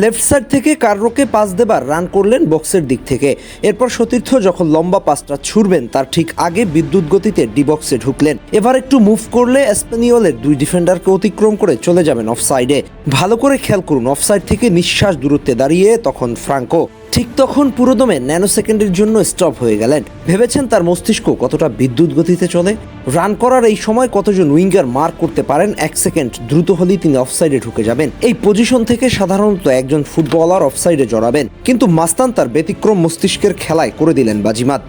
Left side থেকে কার্রোকে pass দেবার run করলেন বক্সের দিক থেকে। এরপর সতীর্থ যখন লম্বা পাসটা ছুড়বেন, তার ঠিক আগে বিদ্যুৎ গতিতে ডি বক্সে ঢুকলেন। এবার একটু মুভ করলে স্পেনিয়লের দুই ডিফেন্ডারকে অতিক্রম করে চলে যাবেন অফসাইডে। ভালো করে খেয়াল করুন, অফসাইড থেকে নিঃশ্বাস দূরত্বে দাঁড়িয়ে তখন ফ্রাঙ্কো ঠিক তখন পুরোদমে ন্যানো সেকেন্ডের জন্য স্টপ হয়ে গেলেন। ভেবেছেন তার মস্তিষ্ক কতটা বিদ্যুৎ গতিতে চলে? রান করার এই সময় কতজন উইঙ্গার মার্ক করতে পারেন? এক সেকেন্ড দ্রুত হলেই তিনি অফসাইডে ঢুকে যাবেন। এই পজিশন থেকে সাধারণত একজন ফুটবলার অফসাইডে জড়াবেন। কিন্তু মাস্তান তার ব্যতিক্রম মস্তিষ্কের খেলায় করে দিলেন বাজিমাত।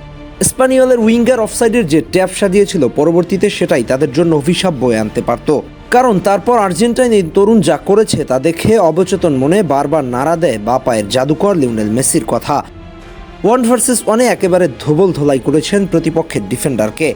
স্পানিওলের উইঙ্গার অফসাইডের যে ট্যাপ সাজিয়েছিল পরবর্তীতে সেটাই তাদের জন্য অভিশাপ বয়ে আনতে পারত। কারণ তারপর আর্জেন্টাইন এই তরুণ যা করেছে তা দেখে অবচেতন মনে বারবার নাড়া দেয় বা পায়ের জাদুকর লিওনেল মেসির কথা। ওয়ান ভার্সেস ওয়ানে একেবারে ধোবল ধোলাই করেছেন প্রতিপক্ষের ডিফেন্ডারকে।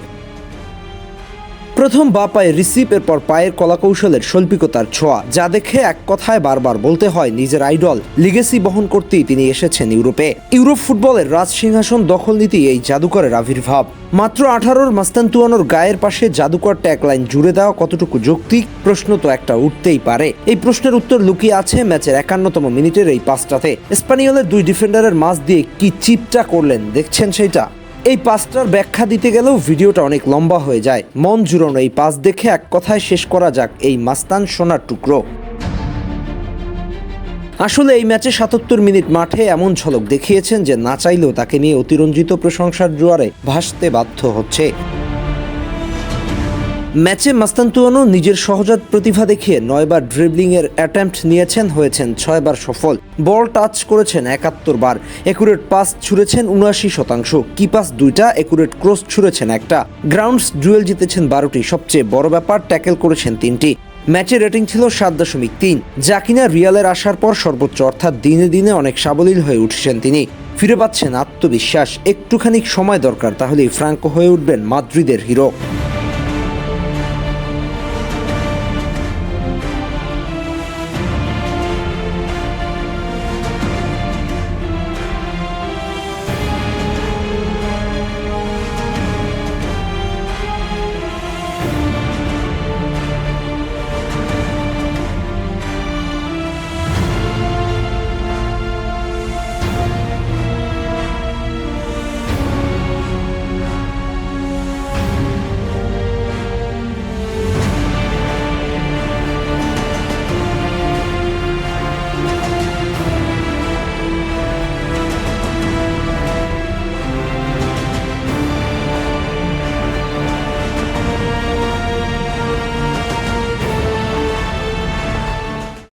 প্রথম বা পায়ে রিসিভ এরপর পায়ের কলাকৌশলের শৈল্পিকতার ছোঁয়া, যা দেখে এক কথায় বারবার বলতে হয় নিজের আইডল। লিগেসি বহন করতেই তিনি এসেছেন ইউরোপে। ইউরোপ ফুটবলের রাজ সিংহাসন দখল নীতি এই জাদুকরের আবির্ভাব। মাত্র আঠারোর মাস্তান্তুয়ানোর গায়ের পাশে জাদুকর ট্যাগলাইন জুড়ে দেওয়া কতটুকু যৌক্তিক, প্রশ্ন তো একটা উঠতেই পারে। এই প্রশ্নের উত্তর লুকিয়ে আছে ম্যাচের একান্নতম মিনিটের এই পাঁচটাতে। স্পানিওলের দুই ডিফেন্ডারের মাঝ দিয়ে কি চিপটা করলেন, দেখছেন সেইটা? এই পাঁচটার ব্যাখ্যা দিতে গেলেও ভিডিওটা অনেক লম্বা হয়ে যায়। মন জুড়ানো এই পাঁচ দেখে এক কথায় শেষ করা যাক এই মাস্তান সোনার টুকরো। আসলে এই ম্যাচে সাতাত্তর মিনিট মাঠে এমন ঝলক দেখিয়েছেন যে না চাইলেও তাকে নিয়ে অতিরঞ্জিত প্রশংসার জোয়ারে ভাসতে বাধ্য হচ্ছে। ম্যাচে মাস্তান্তুয়ানো নিজের সহজাত প্রতিভা দেখিয়ে নয়বার ড্রিবলিং এর অ্যাটেম্প্ট নিয়েছেন, হয়েছেন ছয়বার সফল। বল টাচ করেছেন একাত্তর বার। একুরেট পাস ছুঁড়েছেন উনআশি শতাংশ। কি পাস দুইটা, একুরেট ক্রস ছুঁড়েছেন একটা। গ্রাউন্ডস ডুয়েল জিতেছেন বারোটি। সবচেয়ে বড় ব্যাপার, ট্যাকেল করেছেন তিনটি। ম্যাচের রেটিং ছিল সাত দশমিক তিন। যা কিনা রিয়ালের আসার পর সর্বোচ্চ, অর্থাৎ দিনে দিনে অনেক সাবলীল হয়ে উঠেছেন তিনি। ফিরে পাচ্ছেন আত্মবিশ্বাস। একটুখানি সময় দরকার, তাহলেই ফ্রাঙ্কো হয়ে উঠবেন মাদ্রিদের হিরো।